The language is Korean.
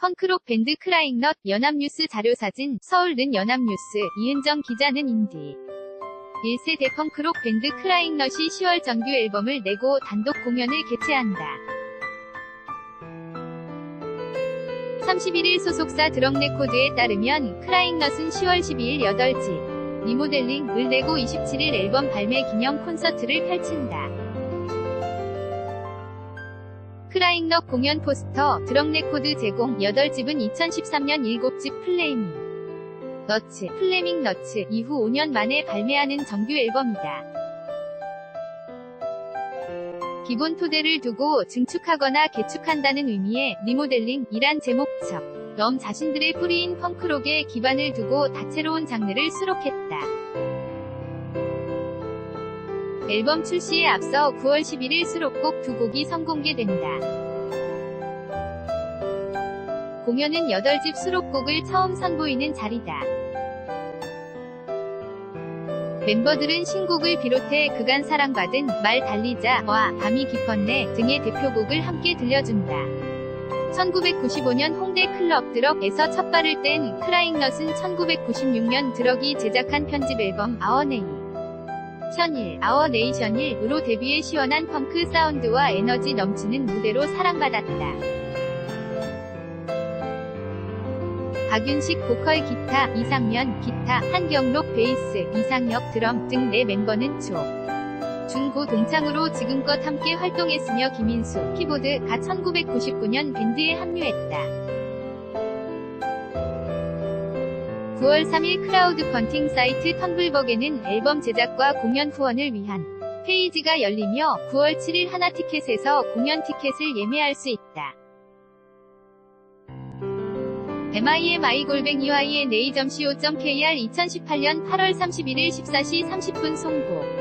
펑크록 밴드 크라잉넛 연합뉴스 자료사진 서울는 연합뉴스 이은정 기자는 인디 1세대 펑크록 밴드 크라잉넛이 10월 정규 앨범을 내고 단독 공연을 개최한다. 31일 소속사 드럭레코드에 따르면 크라잉넛은 10월 12일 8집 리모델링을 내고 27일 앨범 발매 기념 콘서트를 펼친다. 크라잉넛 공연 포스터 드럭레코드 제공 8집은 2013년 7집 플레이밍 너츠 플레밍 너츠 이후 5년 만에 발매하는 정규 앨범이다. 기본 토대를 두고 증축하거나 개축한다는 의미의 리모델링이란 제목처 럼 자신들의 뿌리인 펑크록에 기반을 두고 다채로운 장르를 수록했다. 앨범 출시에 앞서 9월 11일 수록곡 두 곡이 선공개된다. 공연은 8집 수록곡을 처음 선보이는 자리다. 멤버들은 신곡을 비롯해 그간 사랑받은 말 달리자 와 밤이 깊었네 등의 대표곡을 함께 들려준다. 1995년 홍대 클럽 드럭에서 첫 발을 뗀 크라잉넛은 1996년 드럭이 제작한 편집 앨범 아워네이 션일 아워네이션일으로 데뷔해 시원한 펑크 사운드와 에너지 넘치는 무대로 사랑받았다. 박윤식 보컬 기타, 이상면 기타, 한경록 베이스, 이상혁 드럼 등 네 멤버는 초. 중고 동창으로 지금껏 함께 활동했으며 김인수, 키보드가 1999년 밴드에 합류했다. 9월 3일 크라우드 펀팅 사이트 텀블벅에는 앨범 제작과 공연 후원을 위한 페이지가 열리며 9월 7일 하나 티켓에서 공연 티켓을 예매할 수 있다. MIMI 골뱅이 YNA.co.kr 2018년 8월 31일 14시 30분 송고